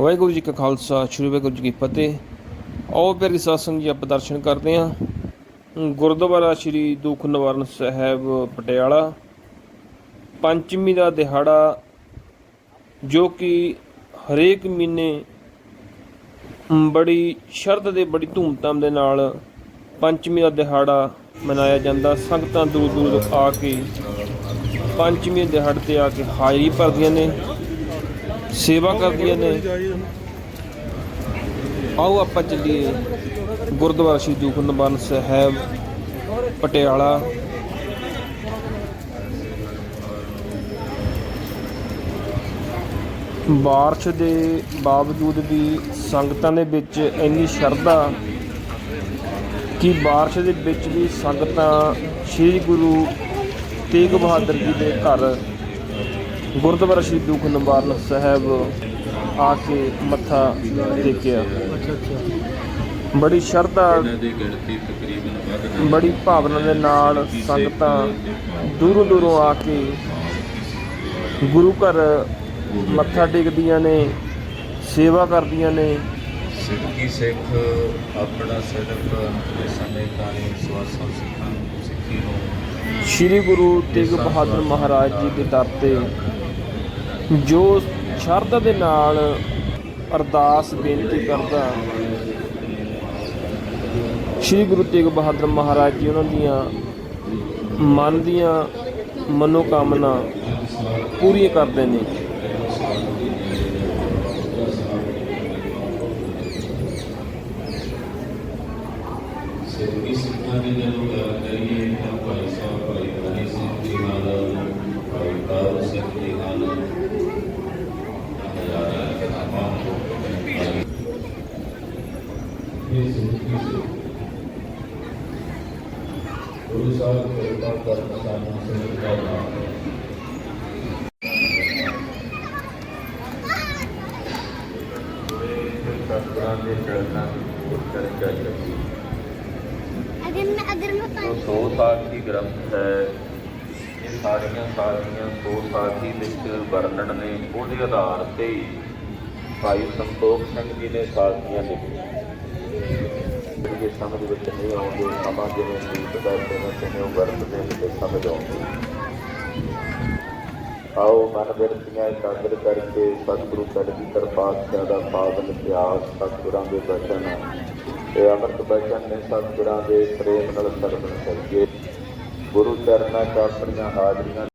ਵਾਹਿਗੁਰੂ ਜੀ ਕਾ ਖਾਲਸਾ, ਸ੍ਰੀ ਵਾਹਿਗੁਰੂ ਜੀ ਕੀ ਫਤਿਹ। ਆਓ ਪਿਆਰੀ ਸਾਧ ਜੀ, ਆਪਾਂ ਦਰਸ਼ਨ ਕਰਦੇ ਹਾਂ। ਗੁਰਦੁਆਰਾ ਸ੍ਰੀ ਦੁਖ ਨਿਵਾਰਨ ਸਾਹਿਬ, ਪਟਿਆਲਾ। ਪੰਚਮੀ ਦਾ ਦਿਹਾੜਾ, ਜੋ ਕਿ ਹਰੇਕ ਮਹੀਨੇ ਬੜੀ ਸ਼ਰਤ ਦੇ, ਬੜੀ ਧੂਮਧਾਮ ਦੇ ਨਾਲ ਪੰਚਮੀ ਦਾ ਦਿਹਾੜਾ ਮਨਾਇਆ ਜਾਂਦਾ। ਸੰਗਤਾਂ ਦੂਰ ਦੂਰ ਆ ਕੇ ਪੰਚਮੀ ਦਿਹਾੜੇ ਤੇ ਆ ਕੇ ਹਾਜ਼ਰੀ ਭਰਦੀਆਂ ਨੇ। ਸੇਵਾ ਕਰਦੀਆਂ ਨੇ। ਆਓ ਆਪਾਂ ਚੱਲੀਏ। ਗੁਰਦੁਆਰਾ ਸ਼੍ਰੀ ਦੁਖ ਨਿਵਾਰਨ ਸਾਹਿਬ, ਪਟਿਆਲਾ। ਬਾਰਿਸ਼ ਦੇ ਬਾਵਜੂਦ ਵੀ ਸੰਗਤਾਂ ਦੇ ਵਿੱਚ ਇੰਨੀ ਸ਼ਰਧਾ ਕਿ ਬਾਰਿਸ਼ ਦੇ ਵਿੱਚ ਵੀ ਸੰਗਤਾਂ ਸ੍ਰੀ ਗੁਰੂ ਤੇਗ ਬਹਾਦਰ ਜੀ ਦੇ ਘਰ ਗੁਰਦੁਆਰਾ ਸ਼੍ਰੀ ਦੁਖ ਨਿਵਾਰਨ ਸਾਹਿਬ ਆ ਕੇ ਮੱਥਾ ਟੇਕਿਆ। ਬੜੀ ਸ਼ਰਧਾ ਬੜੀ ਭਾਵਨਾ ਦੇ ਨਾਲ ਸੰਗਤਾਂ ਦੂਰੋਂ ਦੂਰੋਂ ਆ ਕੇ ਗੁਰੂ ਘਰ ਮੱਥਾ ਟੇਕਦੀਆਂ ਨੇ ਸੇਵਾ ਕਰਦੀਆਂ ਨੇ। ਸਿੱਖੀ ਸਿੱਖ ਆਪਣਾ ਸਿਰਫ ਸਮੇਂ ਤਾਣੀ ਸਵਾਸਾਂ ਸਿੱਖਾਂ ਨੂੰ ਸਿੱਖੀ ਨੂੰ ਸ੍ਰੀ ਗੁਰੂ ਤੇਗ ਬਹਾਦਰ ਮਹਾਰਾਜ ਜੀ ਦੇ ਦਰ ਤੇ ਜੋ ਸ਼ਰਧਾ ਦੇ ਨਾਲ ਅਰਦਾਸ ਬੇਨਤੀ ਕਰਦਾ ਸ੍ਰੀ ਗੁਰੂ ਤੇਗ ਬਹਾਦਰ ਮਹਾਰਾਜ ਜੀ, ਉਹਨਾਂ ਦੀਆਂ ਮਨ ਦੀਆਂ ਮਨੋਕਾਮਨਾ ਪੂਰੀਆਂ ਕਰਦੇ ਨੇ। ਸਿੱਖੀ ਸਿੱਖਾਂ ਦੀ ਜਦੋਂ ਗੱਲ ਕਰੀਏ ਤਾਂ ਭਾਈ ਸਾਹਿਬ ਭਾਈ ਮਨੀ ਸਿੰਘ ਜੀ ਨਾਲ ਭਾਈ ਤਾਰੂ ਸਿੰਘ ਜੀ ਨਾਲ ਹਜ਼ਾਰਾਂ ਕਿਤਾਬਾਂ ਇਹ ਸਿੱਖੀ ਸਿੱਖ ਗੁਰੂ ਦਾ ਸਾਨੂੰ ਸੇਵ ਦੇ ਵਿੱਚ ਸਾਖੀ ਗ੍ਰੰਥ ਹੈ ਇਹ ਸਾਰੀਆਂ ਸਾਖੀਆਂ ਸੋ ਸਾਖੀ ਵਿੱਚ ਵਰਣਨ ਨੇ ਉਹਦੇ ਆਧਾਰ ਤੇ ਭਾਈ ਸੰਤੋਖ ਸਿੰਘ ਜੀ ਨੇ ਸਾਖੀਆਂ ਲਿਖੀਆਂ ਜਿਹੜੇ ਸਮਝ ਵਿੱਚ ਨਹੀਂ ਆਉਂਦੇ, ਸਮਾਂ ਜਿਵੇਂ ਬੀਤਦਾ ਤਿਵੇਂ ਤਿਵੇਂ ਉਹ ਵਰਤਦੇ ਤੇ ਸਮਝ ਆਉਂਦੀ ਆਓ ਮਨ ਬਿਰਤੀਆਂ ਇਕਾਗਰ ਕਰਕੇ ਸਤਿਗੁਰੂ ਕਲਗੀ ਪਾਤਸ਼ਾਹ ਦਾ ਪਾਵਨ ਇਤਿਹਾਸ ਸਤਿਗੁਰਾਂ ਦੇ ਬਚਨ। ਇਹ ਅੰਮ੍ਰਿਤ ਬਚਨ ਨੇ ਸਤਿਗੁਰਾਂ ਦੇ ਪ੍ਰੇਮ ਨਾਲ ਸਰਵਣ ਕਰੀਏ। ਗੁਰੂ ਚਰਨਾਂ 'ਚ ਆਪਣੀਆਂ ਹਾਜ਼ਰੀਆਂ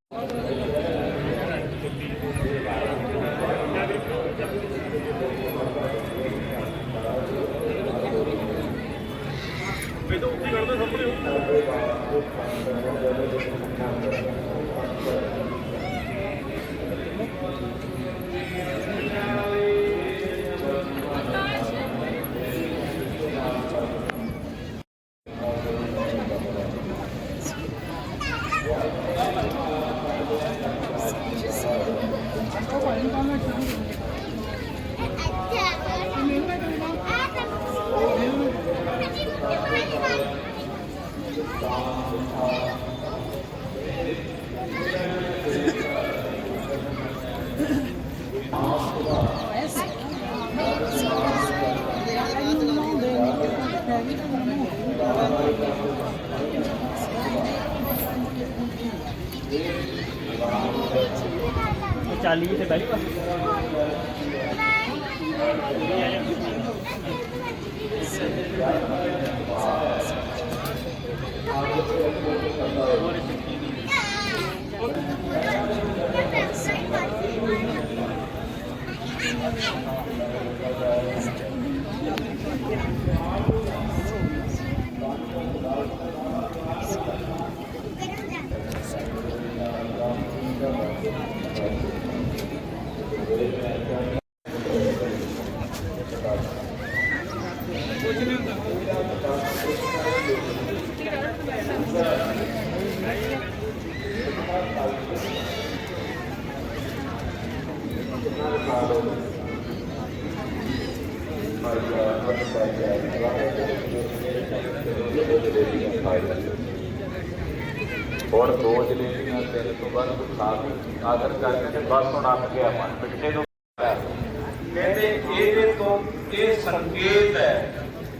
ਹੁਣ ਦੋ ਜਲੇਬੀਆਂ ਤੇਰੇ ਤੋਂ ਵੱਧ ਸਾਥ ਆਦਰ ਕਰਕੇ ਤੇ ਬਸ ਹੁਣ ਅੱਕ ਗਿਆ ਮਨ ਪਿੱਛੇ ਨੂੰ ਕਹਿੰਦੇ ਇਹਦੇ ਤੋਂ ਇਹ ਸੰਕੇਤ ਹੈ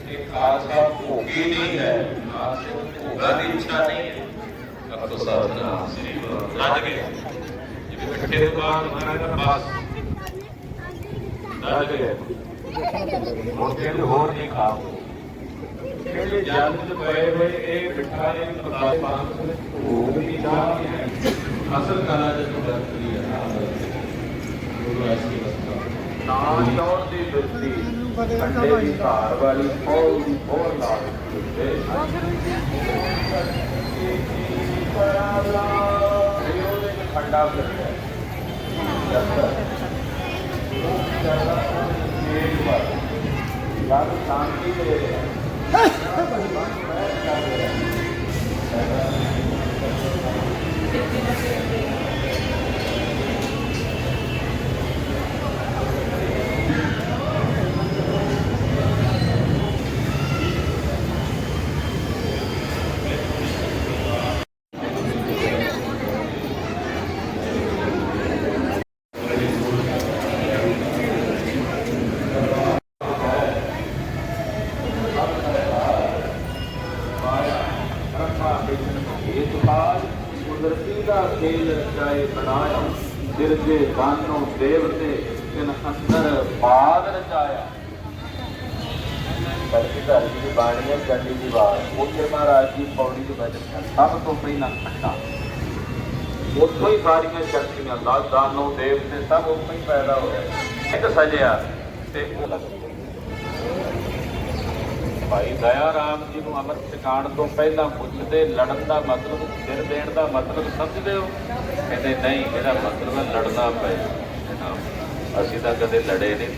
ਕਿ ਖਾਲਸਾ ਭੋਗੀ ਨਹੀਂ ਹੈ ਖਾਲਸੇ ਭੋਗਾ ਦੀ ਇੱਛਾ ਨਹੀਂ ਹੈ ਅਬ ਤੋਂ ਸਾਧਨਾ ਸ੍ਰੀ ਗੁਰੂ ਰੱਜ ਗਏ ਜਿਵੇਂ ਇਕੱਠੇ ਤੋਂ ਬਾਅਦ ਮਹਾਰਾਜ ਦਾ ਬਸ ਰੱਜ ਗਏ ਹੁਣ ਕਹਿੰਦੇ ਹੋਰ ਨਹੀਂ ਖਾਓ ਕਹਿੰਦੇ ਜਲ ਚ ਪਏ ਹੋਏ ਇਹ ਮਿੱਠਾ ਇਹ ਪਦਾਰਥ ਭੋਗ ਦੀ ਚਾਹ ਹੈ। ਅਸਲ ਕਲਾ ਜਦੋਂ ਵਰਤਦੀ ਹੈ ਗੁਰੂ ਐਸੀ ਵਸਤਾ ਨਾ ਚੌੜ ਦੀ ਬਿਰਤੀ ਕੰਡੇ ਦੀ ਧਾਰ ਵਾਲੀ ਬਹੁਤ ਦੀ ਬਹੁਤ ਲਾ ਦਿੱਤੇ ਖੰਡਾ ਫਿਰਦਾ ਜਦ ਸ਼ਾਂਤੀ ਦੇ ਇਤਫਾਕ ਕੁਦਰਤੀ ਦਾ ਖੇਲ ਰਚਾਏ ਬਣਾਇਆ ਦਿਰਜੇ ਬਾਨੋ ਦੇਵਤੇ ਤਿਨ ਅੰਦਰ ਬਾਦ ਰਚਾਇਆ। ਬਲਕਿ ਧਰ ਦੀ ਬਾਣੀ ਹੈ ਚੰਡੀ ਦੀ ਬਾਤ ਉੱਥੇ ਮਹਾਰਾਜ ਦੀ ਪੌੜੀ ਦੇ ਵਿੱਚ ਸਭ ਤੋਂ ਪਹਿਲਾਂ ਖੱਟਾ ਉੱਥੋਂ ਹੀ ਸਾਰੀਆਂ ਸ਼ਕਤੀਆਂ ਦਾ ਦਾਨੋ ਦੇਵਤੇ ਸਭ ਉੱਥੋਂ ਹੀ ਪੈਦਾ ਹੋਇਆ ਇੱਕ ਸਜਿਆ ਤੇ ਉਹ ਭਾਈ ਦਇਆ ਰਾਮ ਜੀ ਨੂੰ ਅੰਮ੍ਰਿਤ ਛਕਾਣ ਤੋਂ ਪਹਿਲਾਂ ਪੁੱਛਦੇ ਲੜਨ ਦਾ ਮਤਲਬ ਸਿਰ ਦੇਣ ਦਾ ਮਤਲਬ ਸਮਝਦੇ ਹੋ? ਕਹਿੰਦੇ ਨਹੀਂ ਇਹਦਾ ਮਤਲਬ ਹੈ ਲੜਨਾ ਪਏ। ਅਸੀਂ ਤਾਂ ਕਦੇ ਲੜੇ ਨਹੀਂ।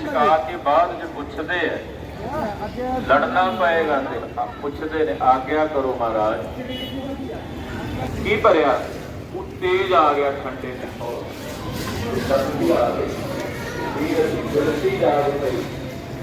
ਛਕਾ ਕੇ ਬਾਅਦ ਜੇ ਪੁੱਛਦੇ ਆ। ਲੜਨਾ ਪਏਗਾ ਤੇ ਪੁੱਛਦੇ ਨੇ ਆਗਿਆ ਕਰੋ ਮਹਾਰਾਜ। ਕੀ ਭਰਿਆ? ਉਹ ਤੇਜ ਆ ਗਿਆ ਠੰਡੇ ਤੇ। ਸਰਦੀ ਆ ਗਈ ਵੀਰ ਦੀ ਗਲਤੀ ਆ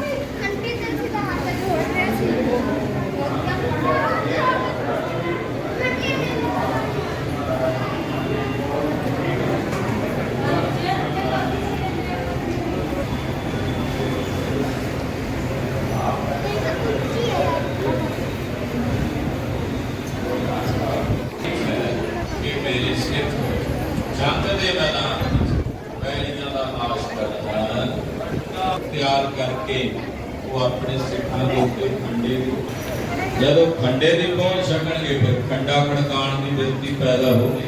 ਗਈ ਆਂਟੀ ਤੇ ਸਿੱਧਾ ਹੱਥ ਜੋੜ ਰਿਹਾ ਸੀ ਕਿ ਮੇਰੇ ਸਿੱਖ ਜੰਗ ਦੇ ਮੈਦਾਨ ਵੈਰੀਆਂ ਦਾ ਨਾਸ਼ ਕਰਦਾ ਤਿਆਰ ਕਰਕੇ ਉਹ ਆਪਣੇ ਸਿੱਖਾਂ ਦੇ ਉੱਤੇ ਖੰਡੇ ਦੀ ਜਦੋਂ ਖੰਡੇ ਦੀ ਪਹੁੰਚ ਸਕਣਗੇ ਫਿਰ ਖੰਡਾ ਖੜਕਾਣ ਦੀ ਬਿਰਤੀ ਪੈਦਾ ਹੋਵੇ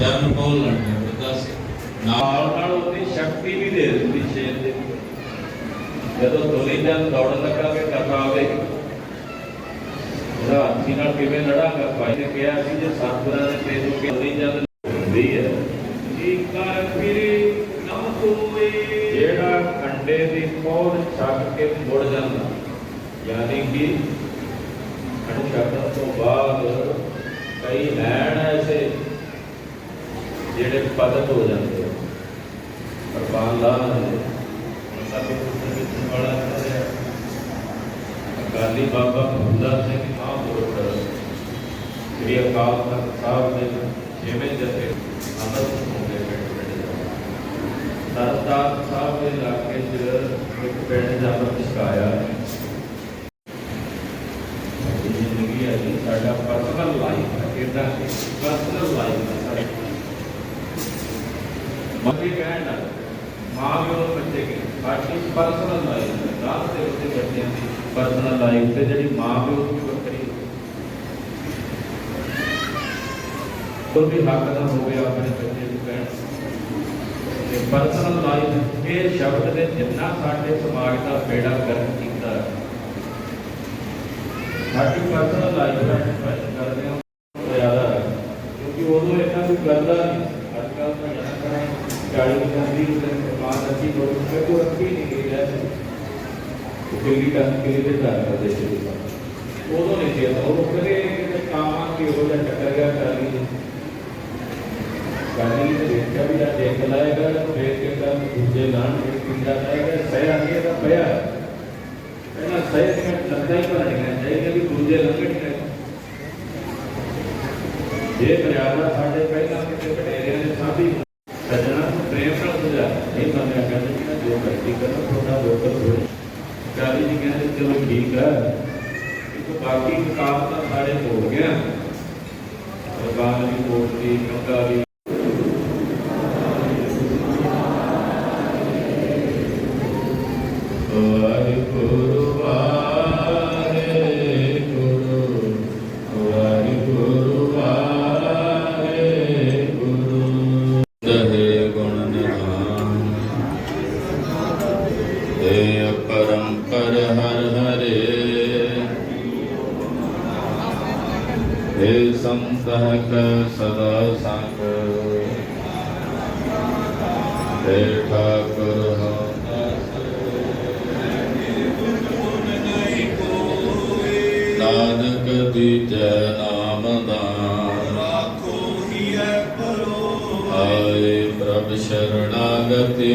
ਚਰਨ ਬੋਲਣ ਦੇ ਦੱਸ। ਨਾਲ ਨਾਲ ਉਹਦੀ ਸ਼ਕਤੀ ਵੀ ਦੇ ਦਿੰਦੀ ਸ਼ੇਰ ਦੇ ਜਦੋਂ ਦੋਲੀ ਜਨ ਦੌੜ ਲੱਗਾ ਕਿ ਟਕਾਵੇ ਉਹਦਾ ਹਾਥੀ ਨਾਲ ਕਿਵੇਂ ਲੜਾਂਗਾ? ਭਾਈ ਨੇ ਕਿਹਾ ਸੀ ਜੇ ਸਤਿਗੁਰਾਂ ਦੇ ਤੇਰੇ ਨੂੰ ਕਿਉਂ ਨਹੀਂ ਹੁੰਦੀ ਹੈ। ਕੀ ਫਿਰੇ ਨਾ ਕੋਏ ਜਿਹੜਾ ਖੰਡੇ ਦੀ ਪੌੜ ਛੱਡ ਕੇ ਮੁੜ ਜਾਂਦਾ, ਯਾਨੀ ਕਿ ਛੱਡਣ ਤੋਂ ਬਾਅਦ ਕਈ ਲੈਣ ਐਸੇ ਜਿਹੜੇ ਪਤਤ ਹੋ ਜਾਂਦੇ ਆ। ਲਾ ਸਾਡੇ ਪੁੱਤਰ ਵਿੱਚ ਬੜਾ ਕਰਿਆ ਅਕਾਲੀ ਬਾਬਾ ਬੁੱਢਾ ਸਿੰਘ ਮਹਾਂਪੁਰਖ ਸ੍ਰੀ ਅਕਾਲ ਤਖਤ ਸਾਹਿਬ ਨੇ ਛੇਵੇਂ ਜਥੇ ਅੰਮ੍ਰਿਤ ਹੁੰਦੇ ਪਿੰਡ ਪਿੰਡ ਸਰਦਾਰ ਸਾਹਿਬ ਦੇ ਇਲਾਕੇ 'ਚ ਇੱਕ ਪਿੰਡ ਦਾ ਅੰਮ੍ਰਿਤ ਛਕਾਇਆ ਸਾਡੀ ਜ਼ਿੰਦਗੀ ਹੈ ਜੀ ਸਾਡਾ ਪਰਸਨਲ ਲਾਈਫ ਹੈ ਕਿਦਾਂ ਪਰਸਨਲ ਲਾਈਫ ਹੈ ਸਾਡੀ ਮੰਗੇ ਕਹਿਣ ਨਾਲ ਮਾਂ ਪਿਓ ਨੂੰ ਬੱਚੇ ਕੀ ਸਾਡੀ ਪਰਸਨਲ ਲਾਈਫ ਹੈ ਦਾਸ ਦੇ ਉੱਤੇ ਬੱਚਿਆਂ ਦੀ ਪਰਸਨਲ ਲਾਈਫ ਤੇ ਜਿਹੜੀ ਮਾਂ ਪਿਓ ਦੀ ਵੱਖਰੀ ਉਹ ਵੀ ਹੱਕ ਦਾ ਹੋਵੇ ਆਪਣੇ ਬੱਚੇ ਨੂੰ ਕਹਿਣ ਤੇ ਪਰਸਨਲ ਲਾਈਫ ਇਹ ਸ਼ਬਦ ਨੇ ਜਿੰਨਾ ਸਾਡੇ ਸਮਾਜ ਦਾ ਬੇੜਾ ਗਰਕ ਕੀਤਾ ਹੈ। ਸਾਡੀ ਪਰਸਨਲ ਲਾਈਫ ਦਾ ਡਿਸਕਸ਼ਨ ਕਰਦੇ ਹਾਂ ਉਹ ਜ਼ਿਆਦਾ ਹੈ। ਕਿਉਂਕਿ ਉਦੋਂ ਇਹਨਾਂ ਦੀ ਗੱਲ ਦਾ ਨਹੀਂ ਅੱਜ ਕੱਲ੍ਹ ਤਾਂ ਜਨਾ ਕਰਾਂ 40 ਜਾਂਦੀ ਤੇ ਮਾਂ ਅੱਛੀ ਲੋਕ ਤੇ ਕੋ ਰੱਖੀ ਨਹੀਂ ਗਈ ਹੈ ਦਿੱਲੀ ਦਾ ਕਿਲੇ ਦੇ ਘਰ ਕਰਦੇ ਸੀ ਉਦੋਂ ਨਹੀਂ ਸੀ ਉਹ ਕਦੇ ਕਿਤੇ ਕਾਮਾਂ ਕੀ ਹੋ ਜਾ ਟੱਕਰ ਗਿਆ। ਕਰੀ ਕਰੀ ਤੇ ਦੇਖਿਆ ਵੀ ਤਾਂ ਦੇਖ ਲਾਏਗਾ ਫੇਰ ਕੇ ਤਾਂ ਦੂਜੇ ਲਾਣ ਦੇ ਕਿੰਦਾ ਲਾਏਗਾ ਸਹਿ ਅੱਗੇ ਦਾ ਪਿਆ ਸਹਿਤ ਲੱਤਾਂ ਹੀ ਭਰਨੀਆਂ ਚਾਹੀਦੀਆਂ ਵੀ ਦੂਜੇ ਲੰਘਣਗੇ ਜੇ ਮਰਿਆਦਾ ਸਾਡੇ ਪਹਿਲਾਂ ਕਿਤੇ ਘਟੇਰਿਆਂ ਦੇ ਸਾਥੀ ਸੱਜਣਾ ਨੂੰ ਪ੍ਰੇਮ ਨਾਲ ਸੁਝਾ ਨਹੀਂ ਮੰਨਿਆ ਕਹਿੰਦੇ ਕਿ ਨਾ ਜੋ ਮਰਜ਼ੀ ਕਰੋ ਤੁਹਾਡਾ ਲੋਕਲ ਹੋਏ ਕਾਲੀ ਜੀ ਕਹਿੰਦੇ ਚਲੋ ਠੀਕ ਹੈ ਇੱਕ ਬਾਕੀ ਕੰਮ ਤਾਂ ਸਾਰੇ ਹੋ ਗਿਆ ਸਰਕਾਰ ਦੀ ਕੋਟ ਦੀ ਕੰਗਾ ਦੀ आगते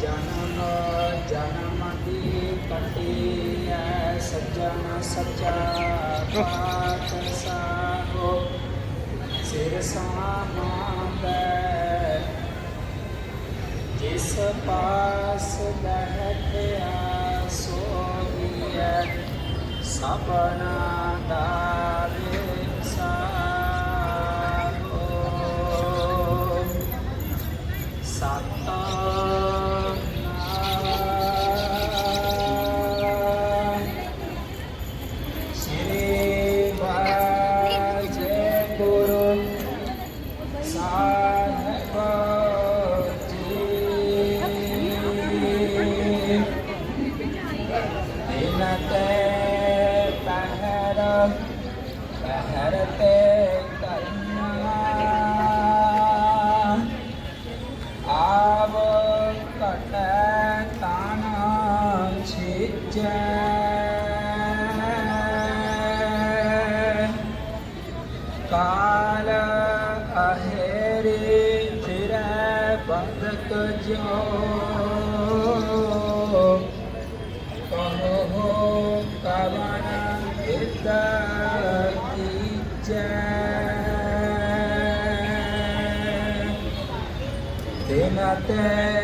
ਜਨਮ ਜਨਮ ਦੀ ਕਟੀ ਐ ਸੱਜਣ ਸੱਚਾ ਪਾਤ ਸਾਹੋ ਸਿਰ ਸਮਾਉਂਦਾ ਜਿਸ ਪਾਸ ਬਹਿਠਿਆ ਸੋਈਐ ਸਭਨਾ ਦਾ ਦਿਨ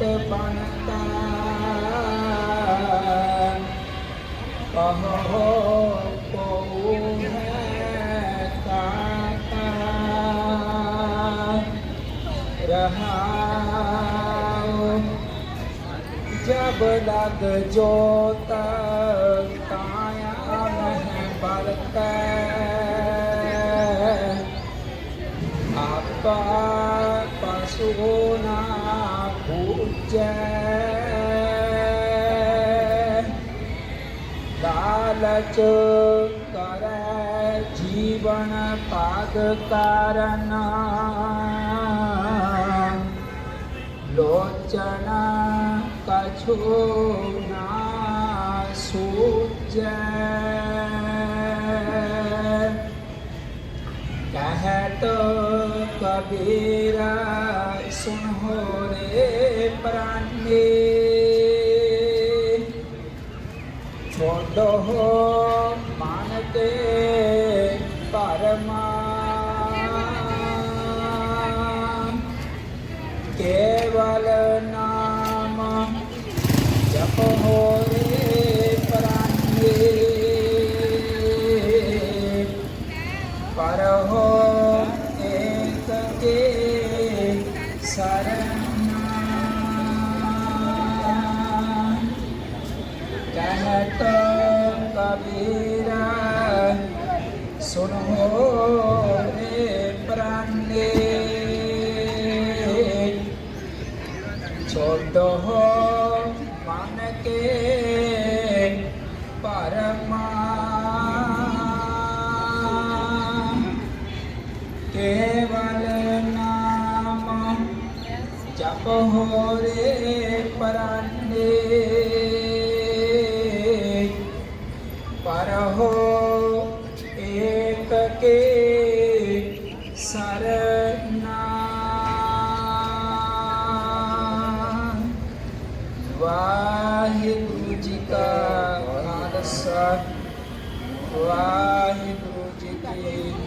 pantan rahau जब लग जोत काया में बरत आपा पशु ना ਜੈ। ਲਾਲਚ ਕਰੈ ਜੀਵਨ ਪਾਗ ਕਾਰਨ। ਲੋਚਨ ਕਛੋ ਨਾ ਸੂਜੈ ਕਹਿਤ ਕਬੀਰਾ ਸੁਨ ਹੋ ਰੇ ਪ੍ਰਾਨੇ ਛੋਡੋ ਮਨ ਕਬੀਰਾ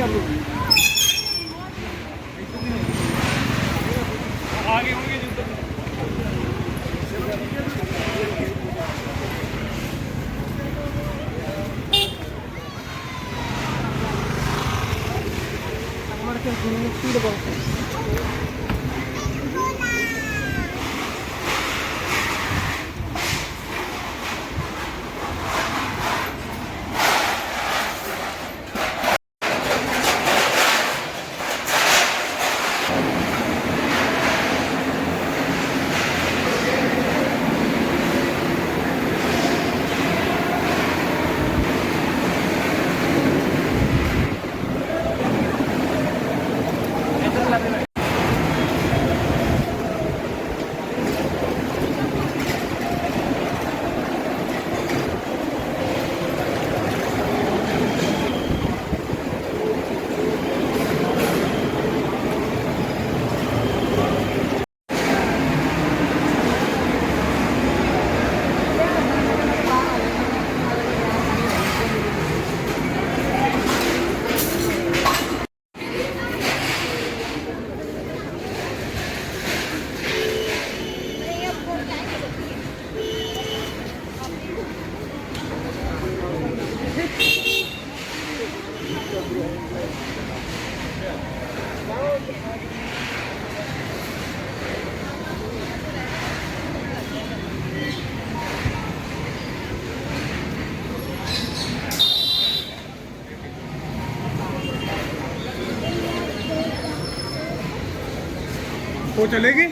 Obrigado. ਚਲੇਗੀ?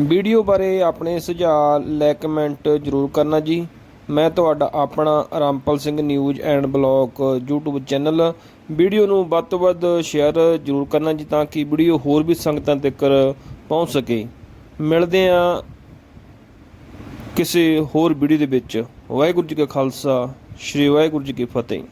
ਵੀਡੀਓ ਬਾਰੇ ਆਪਣੇ ਸੁਝਾਅ ਲੈ ਕਮੈਂਟ ਜ਼ਰੂਰ ਕਰਨਾ ਜੀ। ਮੈਂ ਤੁਹਾਡਾ ਆਪਣਾ Rampal Singh news and blog YouTube channel video ਨੂੰ ਵੱਧ ਤੋਂ ਵੱਧ ਸ਼ੇਅਰ ਜ਼ਰੂਰ ਕਰਨਾ ਜੀ ਤਾਂ ਕਿ ਵੀਡੀਓ ਹੋਰ ਵੀ ਸੰਗਤਾਂ ਤੱਕ ਪਹੁੰਚ ਸਕੇ। ਮਿਲਦੇ ਆ ਕਿਸੇ ਹੋਰ ਵੀਡੀਓ ਦੇ ਵਿੱਚ। ਵਾਹਿਗੁਰੂ ਜੀ ਕਾ ਖਾਲਸਾ, ਸ੍ਰੀ ਵਾਹਿਗੁਰੂ ਜੀ ਕੀ ਫਤਿਹ।